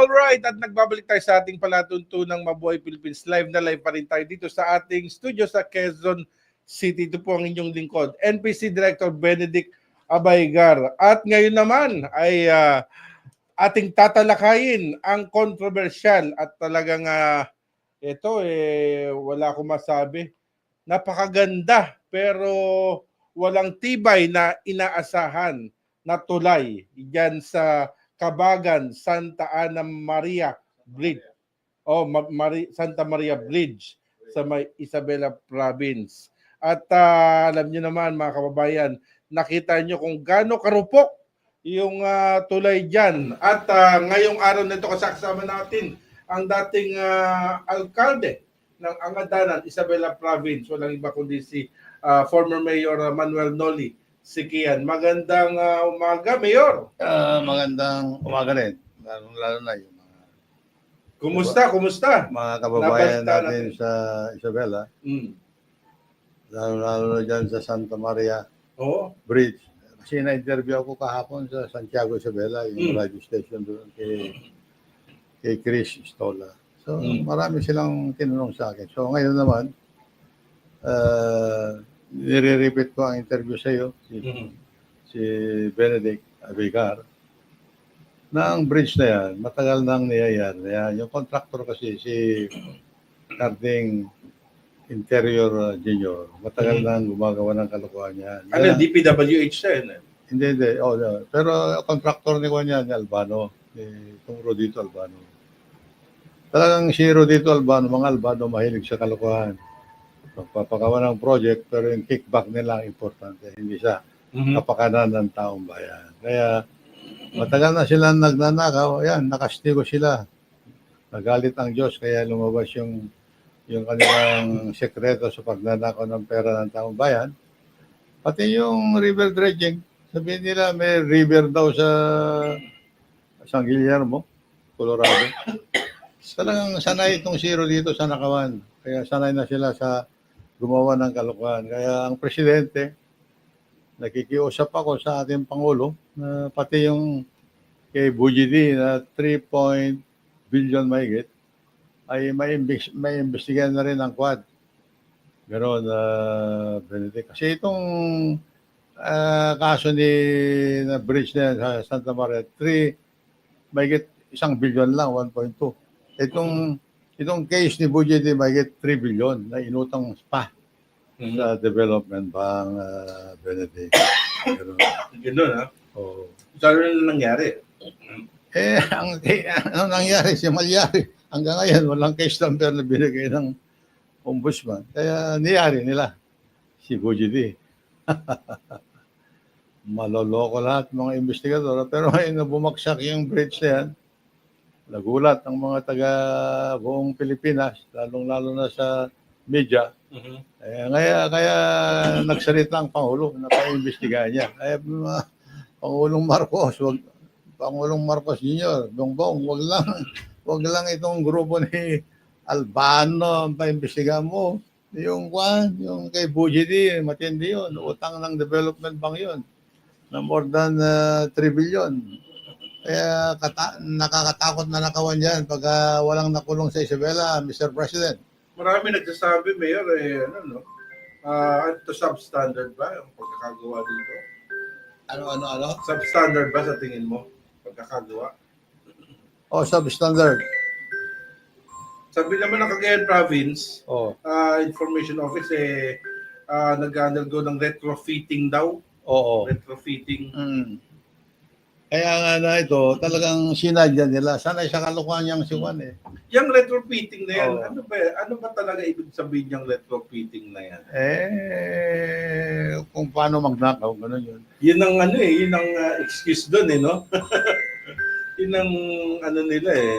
Alright, at nagbabalik tayo sa ating palatuntunang Mabuhay Philippines. Live na live pa rin tayo dito sa ating studio sa Quezon City. Ito po ang inyong lingkod, NPC Director Benedict Abaygar. At ngayon naman ay ah, ating tatalakayin ang controversial at talagang ah, ito eh wala akong masabi. Napakaganda pero walang tibay na inaasahan na tulay diyan sa Kabagan, Santa Ana Maria Bridge. Oh, Ma- Mari- Santa Maria Bridge sa may Isabela Province. At ah, alam niyo naman mga kababayan, nakita niyo kung gaano karupok yung ah, tulay diyan. At ah, ngayong araw na ito kasama natin ang dating ah, alkalde ng Angadanan, Isabela Province. Walang iba kundi si ah, former Mayor Manuel Noli Sikian. Magandang ah, umaga, Mayor. Ah, magandang umaga rin. Lalo, lalo na yung mga, Kumusta? Kumusta? mga kababayan natin natin. sa Isabela. Mm. Lalo, lalo na dyan sa Santa Maria Oo. Bridge. Kasi na-interview ako kahapon sa Santiago Isabela, yung Mm. radio station doon kay, kay Chris Stola. So, Mm. marami silang tinanong sa akin. So, ngayon naman, uh, nire-repeat ko ang interview sa iyo, si, Mhm. si Benedict Abigar, na ang bridge na yan, matagal nang niyayari na yan. Yung contractor kasi, si Carding Interior uh, Junior, matagal Mhm. nang gumagawa ng kalokohan yan. Ano, Yan- DPWH na yun. eh. hindi, hindi. Oh, no. Pero contractor ni Juan yan, ni Albano, ni itong Rodito Albano. Talagang si Rodito Albano, mga Albano mahilig sa kalokohan. Magpapagawa ng project, pero yung kickback nila ang importante, hindi sa Mhm. kapakanan ng taong bayan. Kaya matagal na sila nagnanakaw, ayan, nakastigo sila. Nagalit ang Diyos, kaya lumabas yung yung kanilang sekreto sa pagnanakaw ng pera ng taong bayan. Pati yung river dredging, sabihin nila may river daw sa San Guillermo, Colorado. Talagang sanay itong zero dito sa Nakawan. Kaya sanay na sila sa gumawa ng kalokohan. Kaya ang presidente, nakikiusap ako sa ating Pangulo na pati yung kay Bujidi na 3 point billion mahigit ay may, may imbestigahan na rin ang Quad. Ganon, uh, Benedict. Kasi itong ah, kaso ni na bridge na sa Santa Maria, 3, mahigit isang billion lang, 1.2. Itong itong case ni Bujidi, mahigit 3 billion na inutang pa Mhm. sa development bang uh, Benedict. Pero, Ganun, ha? oh. Saan na nangyari? Eh, ang, eh, ano nangyari? Si Malyari, hanggang ngayon, walang case number na binigay ng ombudsman. Kaya niyari nila si Bujidi. Maloloko lahat mga investigador. Pero ngayon na bumagsak yung bridge na yan, nagulat ang mga taga buong Pilipinas, lalong-lalo na sa media, Mhm. eh, kaya, kaya nagsalita ang Pangulo na pa-imbestigahan niya. Kaya mga Pangulong Marcos, wag, Pangulong Marcos Jr., Bongbong, wag lang, wag lang itong grupo ni Albano ang pa-imbestigahan mo. Yung kwan, yung kay Bujidi, matindi yun. Utang ng development bank yun na more than uh, 3 billion. Kaya kata- nakakatakot na nakawan yan pag ah, walang nakulong sa Isabela, Mr. President. Marami nagsasabi, Mayor, eh, ano, no? Ah, ito substandard ba yung pagkakagawa dito? Ano, ano, ano? Substandard ba sa tingin mo? Pagkakagawa? Oh, substandard. Sabi naman ng Cagayan Province, Oh, ah, Information Office, eh, ah, nag-undergo ng retrofitting daw. oo. Retrofitting. Mm. Kaya nga na ito, talagang sinadya nila. Sanay sa kalukuhan niyang si Juan eh. Yung retrofitting na yan, Oo. ano ba ano ba talaga ibig sabihin yung retrofitting na yan? Eh, kung paano magnakaw, gano'n yun. Yun ang ano eh, yun ang ah, excuse doon eh, no? yun ang ano nila eh.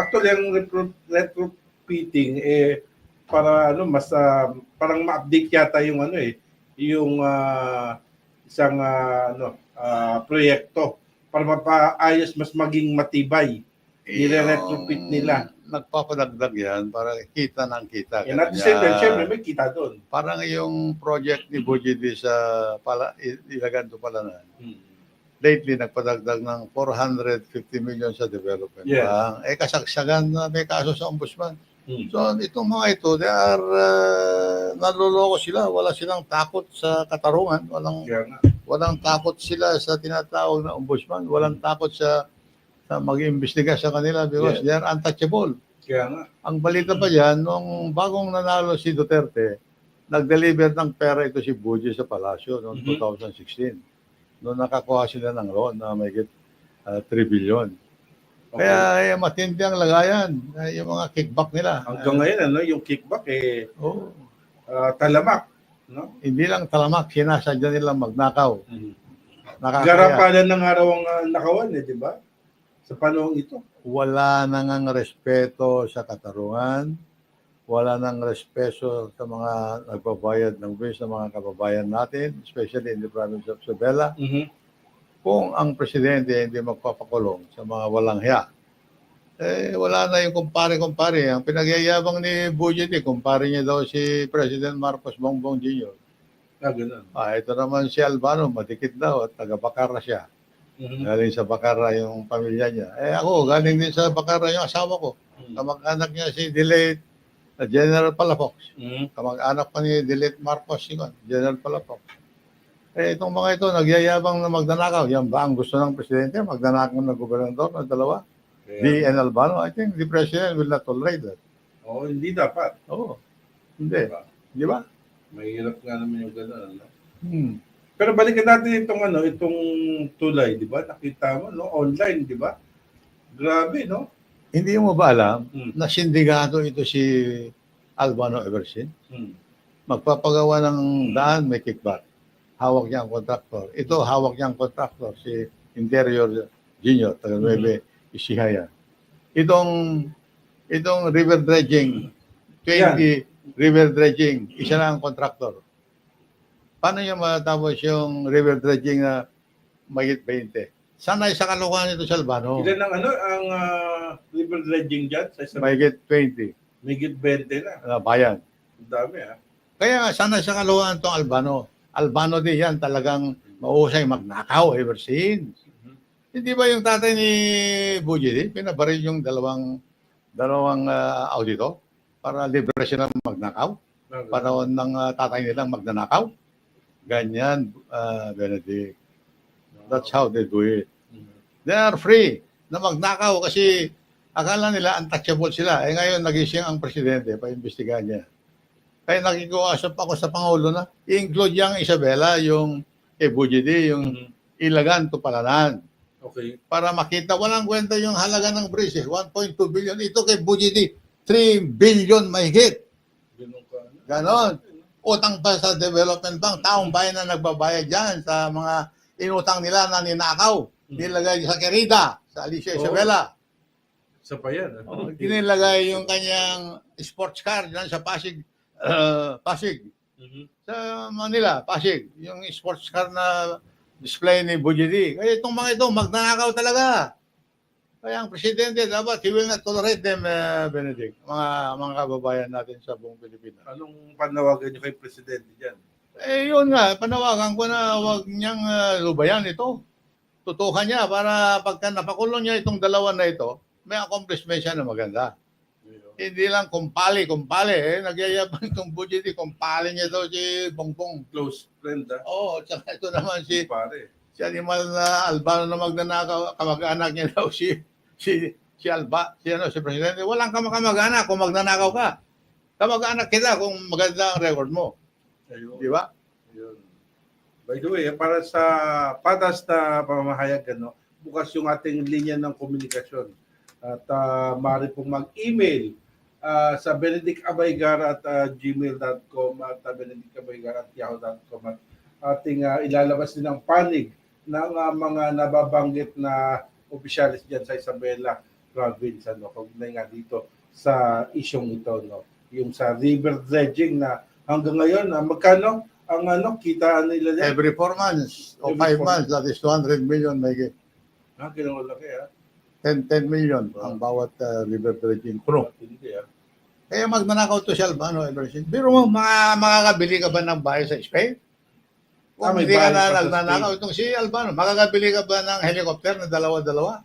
Actually, ang retro, retrofitting eh, para ano, mas ah, parang ma-update yata yung ano eh, yung ah, isang ah, ano, ah, proyekto para mapaayos mas maging matibay. Nire-retrofit nila. Nagpapadagdag yan para kita ng kita. And at the same time, syempre may kita doon. Parang yung project ni Bujidi sa pala, I- Ilagando Palanan. Hmm. lately nagpadagdag ng 450 million sa development Yeah. bank. Eh kasagsagan na may kaso sa ombudsman. Hmm. So itong mga ito, they are uh, naloloko sila. Wala silang takot sa katarungan. Walang nga. Walang takot sila sa tinatawag na ombudsman. Walang takot sa sa mag-imbestiga sa kanila because they are untouchable. Kaya nga. Ang balita pa dyan, nung bagong nanalo si Duterte, nag-deliver ng pera ito si Buji sa palasyo noong Mhm. 2016. Noong nakakuha sila ng loan na may 3 billion. Okay. Kaya eh, matindi ang lagayan. Eh, yung mga kickback nila. Hanggang ngayon, ano, yung kickback, eh, Oh, ah, talamak. No? hindi lang talamak, sinasadya nilang magnakaw. Nakakaya. Garapalan ng araw ang ah, nakawan, eh, di ba? Sa panahong ito. Wala nang respeto sa katarungan. Wala nang respeto sa mga nagbabayad ng buwis sa mga kababayan natin, especially in the province of Isabela. kung ang presidente hindi magpapakulong sa mga walang hiya, eh, wala na yung kumpare-kumpare. Ang pinagyayabang ni Budget, eh, kumpare niya daw si President Marcos Bongbong Jr. Ah, ganun. Ah, ito naman si Albano, madikit daw at taga-Bacarra siya. Mhm. Galing sa Bacarra yung pamilya niya. Eh ako, galing din sa Bacarra yung asawa ko. Mhm. Kamag-anak niya si Delate uh, General Palafox. Mhm. Kamag-anak pa ni Delate Marcos, yun, General Palafox. Eh, itong mga ito, nagyayabang na magnanakaw. Yan ba ang gusto ng presidente? Magnanakaw ng gobernador ng dalawa? Kaya- and Albano? I think the president will not tolerate that. Oo, hindi dapat. Oo. Hindi. Diba? Di ba? Mahirap nga naman yung gano'n. Ano? Hmm. Pero balikan natin itong ano, itong tulay, di ba? Nakita mo, no? Online, di ba? Grabe, no? Hindi mo ba alam Hmm. na sindikato ito si Albano Eversin? Hmm. Magpapagawa ng daan, may kickback. Hawak niya ang contractor. Ito, hawak niya ang contractor, si Interior Junior, taga Nueve, Isihaya. Itong, itong river dredging, 20 river dredging, isa lang ang contractor. Paano niya matapos yung river dredging na mayit 20? Sanay sa kalokohan ito sa Albano. Ilan ang ano, ang ah, river dredging dyan sa isang Mayigit 20 Migit 20 na. na bayan. Ang dami, ha? Kaya nga, sanay sa kalokohan itong Albano. Albano din yan, talagang mahusay magnakaw ever since. Hindi ba yung tatay ni Bujidi, pinabaril yung dalawang dalawang ah, auditor para libre sila magnakaw? Panahon ng ah, tatay nilang magnanakaw? Ganyan, ah, Benedict. That's how they do it. Mhm. They are free na magnakaw kasi akala nila untouchable sila. Eh ngayon nagising ang presidente, paimbestigahan niya. Kaya nakikuasap ako sa Pangulo na i-include yung Isabela, yung Ebujidi, yung Mhm. Ilagan, Tupalanan. Okay. Para makita, walang kwenta yung halaga ng bridge. eh. 1.2 billion. Ito kay Bujidi, 3 billion mahigit. Ano? Ganon. Utang pa sa development bank. Taong bayan na nagbabayad dyan sa mga inutang nila na ninakaw. Nilagay sa Querida, sa Alicia Oo. Isabela. Isa pa yan. Oh, Ano? Kinilagay yung kanyang sports car dyan sa Pasig. uh, Pasig. Mhm. Sa Manila, Pasig. Yung sports car na display ni Bujidi. Kaya itong mga ito, magnanakaw talaga. Kaya ang presidente, dapat he will not tolerate them, uh, Benedict. Mga, mga kababayan natin sa buong Pilipinas. Anong panawagan niyo kay Presidente dyan? Eh, yun nga, panawagan ko na huwag niyang uh, lubayan ito. Tutukan niya para pagka napakulong niya itong dalawa na ito, may accomplishment siya na maganda. Hindi lang kumpali, kumpali. Eh. Nagyayabang itong budget, eh, kumpali niya daw si Bongbong. Close friend, ha? Oo, oh, tsaka ito naman si, Pare. si animal na Albano na magnanakaw, kamag-anak niya daw si, si, si Alba, si, ano, si Presidente. Walang kamag-anak kung magnanakaw ka. Kamag-anak kita kung maganda ang record mo. Ayun. Di ba? Yun. By the way, para sa patas na pamamahayag, ano, bukas yung ating linya ng komunikasyon. At uh, maaari pong mag-email ah, sa benedictabaygar at ah, gmail.com at uh, benedictabaygar at yahoo.com at ating ah, ilalabas din ang panig ng ah, mga nababanggit na opisyalis dyan sa Isabela province. Ano, kaugnay nga dito sa isyong ito. No? Yung sa river dredging na hanggang ngayon, ah, magkano ang ano, kita nila yan? Every four months o Every five four months, that is 200 million, may Ha, ganun laki ha? 10, 10 million ang bawat uh, river dredging crew. Ha? Kaya magnanakaw to si Albano ever since. Pero mo, mga, makakabili ka ba ng bahay sa Spain? Kung Ah, hindi ka na nagnanakaw, itong si Albano, makakabili ka ba ng helicopter na dalawa-dalawa?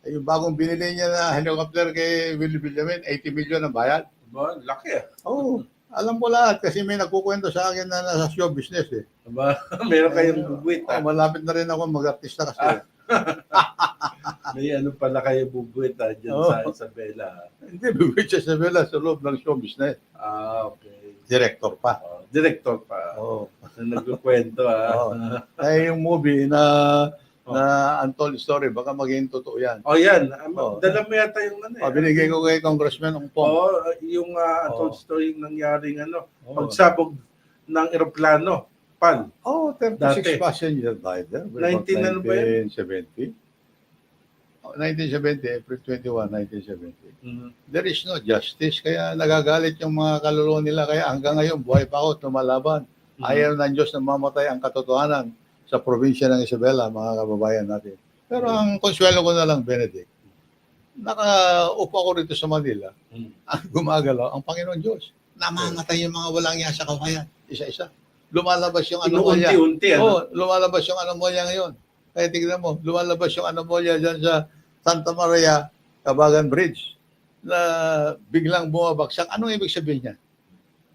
Eh, Yung bagong binili niya na helicopter kay Willie Villamin, 80 million ang bayad. Ba, laki ah. Oo, alam ko lahat kasi may nagkukwento sa akin na nasa show business eh. Ba, meron kayong bubwit Oh, ah. malapit na rin ako mag-artista kasi. Ah. May ano pala kayo bubwit ah, dyan Oo. sa Isabela. ah. Hindi, bibig siya sa loob ng show business. Ah, okay. Director pa. Oh, director pa. Oo. Na nagkukwento ah. Oo. Ay, yung movie na Oh. na untold story, baka maging totoo yan. Oh, yan. Um, Oh. Dala mo yata yung ano. eh. Oh, binigay ko kay Congressman ng pong. Oo, yung uh, Oh. story yung nangyaring ano, Oh. pagsabog ng eroplano. Pan. Oh, 36 Dati. passenger died there. Way back 19 ano ba yun? 1970. Oh, 1970, April 21, 1970. There is no justice. Kaya nagagalit yung mga kaluluwa nila. Kaya hanggang ngayon, buhay pa ako, lumalaban. Mm-hmm. Ayaw ng Diyos na mamatay ang katotohanan sa probinsya ng Isabela, mga kababayan natin. Pero ang konsuelo ko na lang, Benedict, nakaupo ako rito sa Manila, Mm. ang gumagalaw, ang Panginoon Diyos. Namamatay yung mga walang iya sa kawayan. Isa-isa. Lumalabas yung anomalya. Inuunti-unti. Ano? Oo, lumalabas yung anomalya ngayon. Kaya tignan mo, lumalabas yung anomalya dyan sa Santa Maria, Cabagan Bridge, na biglang bumabagsak. Anong ibig sabihin niya?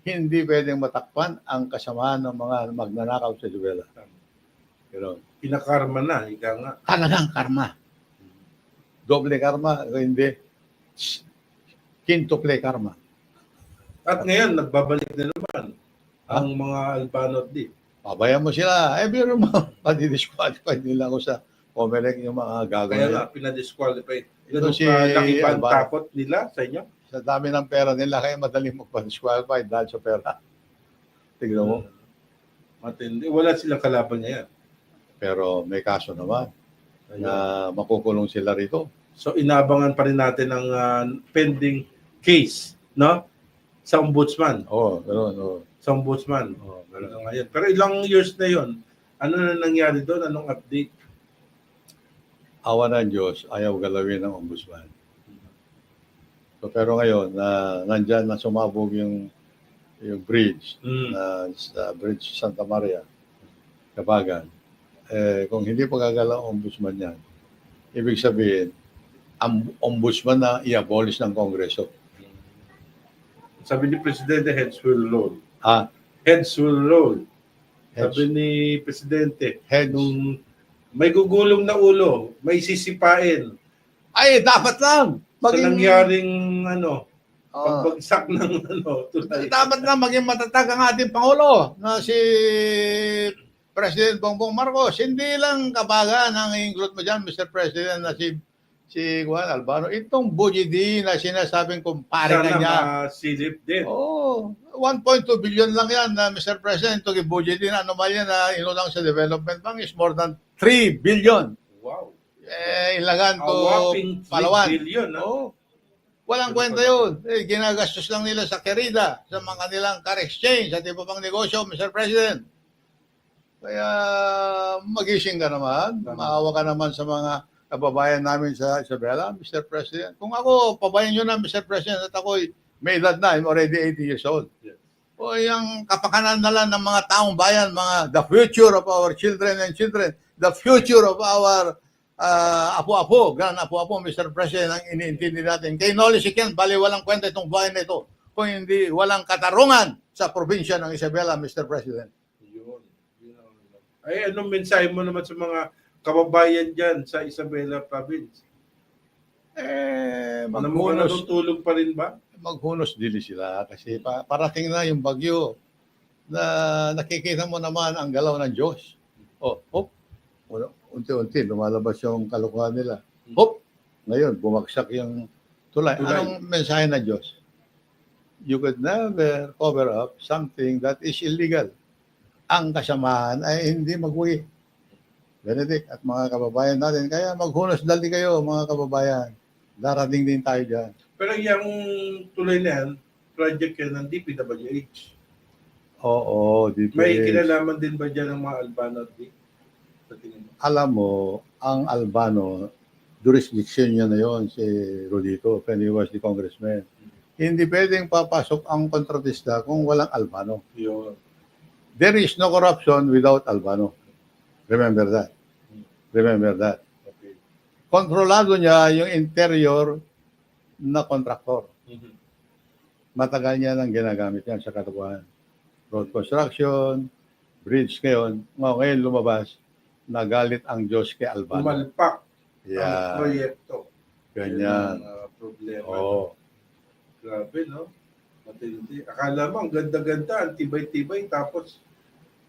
Hindi pwedeng matakpan ang kasamaan ng mga magnanakaw sa Isabela. Pero, Pinakarma na, ika nga. talagang karma. Doble karma, hindi. Quintuple karma. At ngayon, nagbabalik na naman ang mga Albano di. Pabayaan mo sila. Eh, biro mo, padidisqualify nila ako sa Comelec yung mga Kaya gagawin. nga, pinadisqualify. Ito Ganun si kalaki ba ang Albano. takot nila sa inyo? Sa dami ng pera nila, kaya madaling magpa-disqualify dahil sa pera. Tignan mo. Matindi. Wala silang kalaban ngayon. Pero may kaso naman Ayun. na makukulong sila rito. So inabangan pa rin natin ang ah, pending case, no? Sa ombudsman. Oo, oh, gano'n. Oh. Sa ombudsman. Oh, Ano ngayon. Pero ilang years na yon. Ano na nangyari doon? Anong update? Awa ng Diyos, ayaw galawin ng ombudsman. So, pero ngayon, na nandyan na sumabog yung yung bridge Mm. na sa bridge Santa Maria, Kabagan. Eh, kung hindi pa gagalaw ang ombudsman yan, ibig sabihin, ang ombudsman na i-abolish ng Kongreso. Sabi ni Presidente, heads will roll. Ah, Heads will roll. heads, Sabi ni Presidente, heads. nung may gugulong na ulo, may sisipain. Ay, dapat lang. Sa nangyaring ano, Ah. pagbagsak ng ano, tulay. Dapat na maging matatag ang ating Pangulo na si President Bongbong Marcos. Hindi lang kabagan ang include mo dyan, Mr. President, na si si Juan Albano. Itong Bujidi na sinasabing kumpare na niya. masilip din. Oo. 1.2 billion lang yan na Mr. President. Ito kay Bujidi na anomalya na inulang sa Development Bank is more than 3 billion. Wow. Eh, ilagan to whopping 3 Palawan. billion. ah. Oo. Walang kwenta yun. Eh, ginagastos lang nila sa Kerida, sa mga kanilang car exchange, at iba pang negosyo, Mr. President. Kaya magising ka naman, maawa ka naman sa mga kababayan namin sa Isabela, Mr. President. Kung ako, pabayan nyo na, Mr. President, at ako'y may edad na, I'm already 80 years old. Yes. O yung kapakanan na lang ng mga taong bayan, mga the future of our children and children, the future of our uh, apo-apo, grand apo-apo, Mr. President, ang iniintindi natin. Kay Noli Sikian, bali walang kwenta itong bayan na ito kung hindi walang katarungan sa probinsya ng Isabela, Mr. President. Yun. Ay, anong mensahe mo naman sa mga kababayan dyan sa Isabela Province? Eh, mga maghunos, natutulog pa rin ba? maghunos dili sila kasi pa, parating na yung bagyo na nakikita mo naman ang galaw ng Diyos. Oh, hop, unti-unti lumalabas yung kalukuhan nila. Hop, ngayon bumagsak yung tulay. Tulay. Anong mensahe ng Diyos? You could never cover up something that is illegal. Ang kasamaan ay hindi magwi. Benedict at mga kababayan natin, kaya maghunos dali kayo mga kababayan. Darating din tayo dyan. Pero yung tuloy na yan, project yan ng DPWH. Oo, DPH. May kinalaman din ba dyan ng mga Albano at mo? Alam mo, ang Albano, jurisdiction niya na yon si Rodito, when he was the congressman. Hindi pwedeng papasok ang kontratista kung walang Albano. Yun. there is no corruption without Albano. Remember that. Remember that. Okay. Kontrolado niya yung interior na kontraktor. Mhm. Matagal niya nang ginagamit yan sa katubuhan. Road construction, bridge ngayon. Ngayon, ngayon lumabas, nagalit ang Diyos kay Albano. Pumalpak ang Yeah, proyekto. ganyan. Yan ang, ah, problema. Oo. Grabe, no? Matindi. Akala mo, ang ganda-ganda, ang tibay-tibay, tapos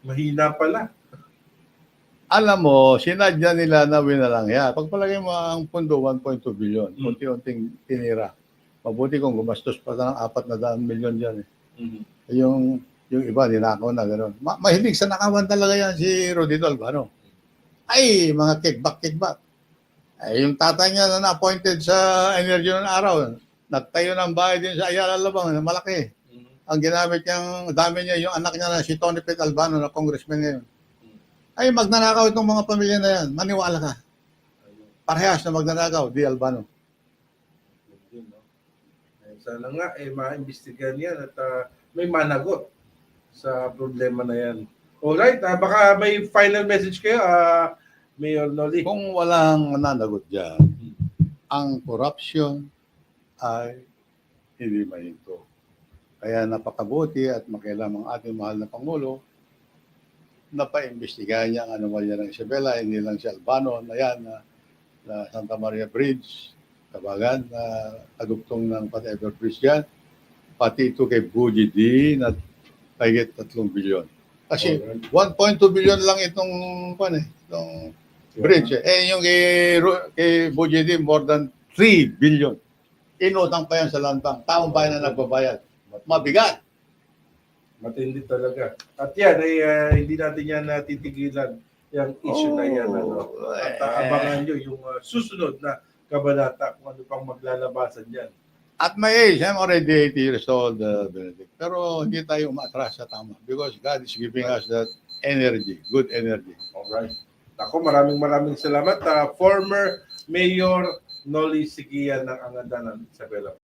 mahina pala. Alam mo, sinadya nila na winalang Pagpalagay mo ang pundo, 1.2 billion. Mm. Unti-unting tinira. Mabuti kung gumastos pa ng apat na daan milyon dyan. Eh. Mhm. Yung, yung iba, ninakaw na gano'n. Ma- mahilig sa nakawan talaga yan si Rodito Albano. Ay, mga kickback, kickback. Ay, yung tatay niya na na-appointed sa energy ng araw, nagtayo ng bahay din sa Ayala Labang, na malaki. Mhm. Ang ginamit niyang, dami niya, yung anak niya na si Tony Pete Albano, na congressman ngayon. Ay, magnanakaw itong mga pamilya na yan. Maniwala ka. Parehas na magnanakaw, di Albano. Eh, Sana nga, eh, maimbestigahan yan at ah, may managot sa problema na yan. Alright, ah, baka may final message kayo, ah, Mayor Noli. Kung walang nananagot dyan, ang corruption ay hindi mahinto. Kaya napakabuti at makialam ang ating mahal na Pangulo na paimbestigahan niya ang anomalya ng Isabela, hindi lang si Albano na yan, na, na Santa Maria Bridge, Tabagan, na kadugtong ng whatever bridge yan, pati ito kay Buji D na higit 3 bilyon. Kasi Alright. 1.2 billion lang itong, pan eh, itong bridge. Eh, eh yung kay, kay Buji D, more than 3 billion. Inutang pa yan sa land bank. Taong bayan na nagbabayad. Mabigat. Matindi talaga. At yan, ay ah, hindi natin yan natitigilan yung issue na yan. Ano? Oh, At eh. ah, abangan nyo yung ah, susunod na kabanata kung ano pang maglalabasan dyan. At my age, I'm already 80 years old, uh, Benedict. Pero hindi tayo umatras sa tama because God is giving us that energy, good energy. Alright. Ako, maraming maraming salamat. Ah, former Mayor Noli Sigian ng Angandanan, Isabela.